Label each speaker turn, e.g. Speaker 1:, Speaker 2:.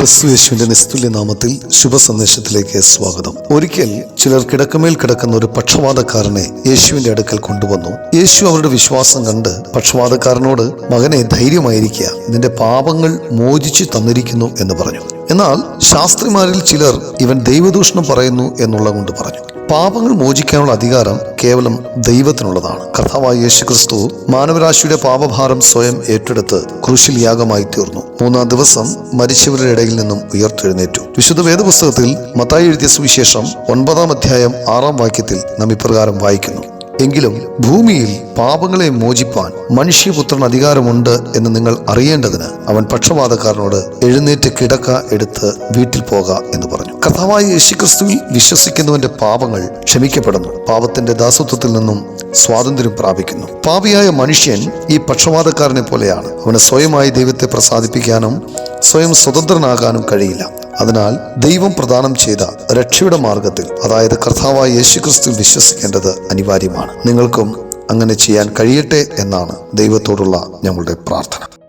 Speaker 1: ക്രിസ്തു യേശുവിന്റെ നിസ്തുല്യ നാമത്തിൽ ശുഭ സന്ദേശത്തിലേക്ക് സ്വാഗതം. ഒരിക്കൽ ചിലർ കിടക്കമേൽ കിടക്കുന്ന ഒരു പക്ഷപാതക്കാരനെ യേശുവിന്റെ അടുക്കൽ കൊണ്ടുവന്നു. യേശു അവരുടെ വിശ്വാസം കണ്ട് പക്ഷപാതക്കാരനോട് മകനെ ധൈര്യമായിരിക്കുക. നിന്റെ പാപങ്ങൾ മോചിച്ചു തന്നിരിക്കുന്നു എന്ന് പറഞ്ഞു. എന്നാൽ ശാസ്ത്രിമാരിൽ ചിലർ ഇവൻ ദൈവദൂഷണം പറയുന്നു എന്നുള്ളത് കൊണ്ട് പറഞ്ഞു. പാപങ്ങൾ മോചിക്കാനുള്ള അധികാരം കേവലം ദൈവത്തിനുള്ളതാണ്. കർത്താവായ യേശു ക്രിസ്തു മാനവരാശിയുടെ പാപഭാരം സ്വയം ഏറ്റെടുത്ത് ക്രൂശിൽ യാഗമായി തീർന്നു. മൂന്നാം ദിവസം മരിച്ചവരുടെ ഇടയിൽ നിന്നും ഉയർത്തെഴുന്നേറ്റു. വിശുദ്ധ വേദപുസ്തകത്തിൽ മത്തായി എഴുതിയ സുവിശേഷം ഒൻപതാം അധ്യായം ആറാം വാക്യത്തിൽ നാം ഇപ്രകാരം വായിക്കുന്നു. എങ്കിലും ഭൂമിയിൽ പാപങ്ങളെ മോചിപ്പാൻ മനുഷ്യപുത്രൻ അധികാരമുണ്ട് എന്ന് നിങ്ങൾ അറിയേണ്ടതിന് അവൻ പക്ഷപാതക്കാരനോട് എഴുന്നേറ്റ് കിടക്ക എടുത്ത് വീട്ടിൽ പോക എന്ന് പറഞ്ഞു. കർത്താവായ യേശുക്രിസ്തുവിൽ വിശ്വസിക്കുന്നവന്റെ പാപങ്ങൾ ക്ഷമിക്കപ്പെടുന്നു. പാപത്തിന്റെ ദാസത്വത്തിൽ നിന്നും സ്വാതന്ത്ര്യം പ്രാപിക്കുന്നു. പാപിയായ മനുഷ്യൻ ഈ പക്ഷപാതക്കാരനെ പോലെയാണ്. അവന് സ്വയമായി ദൈവത്തെ പ്രസാദിപ്പിക്കാനും സ്വയം സ്വതന്ത്രനാകാനും കഴിയില്ല. അതിനാൽ ദൈവം പ്രദാനം ചെയ്ത രക്ഷയുടെ മാർഗത്തിൽ അതായത് കർത്താവായ യേശുക്രിസ്തുവിൽ വിശ്വസിക്കേണ്ടത് അനിവാര്യമാണ്. നിങ്ങൾക്കും അങ്ങനെ ചെയ്യാൻ കഴിയട്ടെ എന്നാണ് ദൈവത്തോടുള്ള ഞങ്ങളുടെ പ്രാർത്ഥന.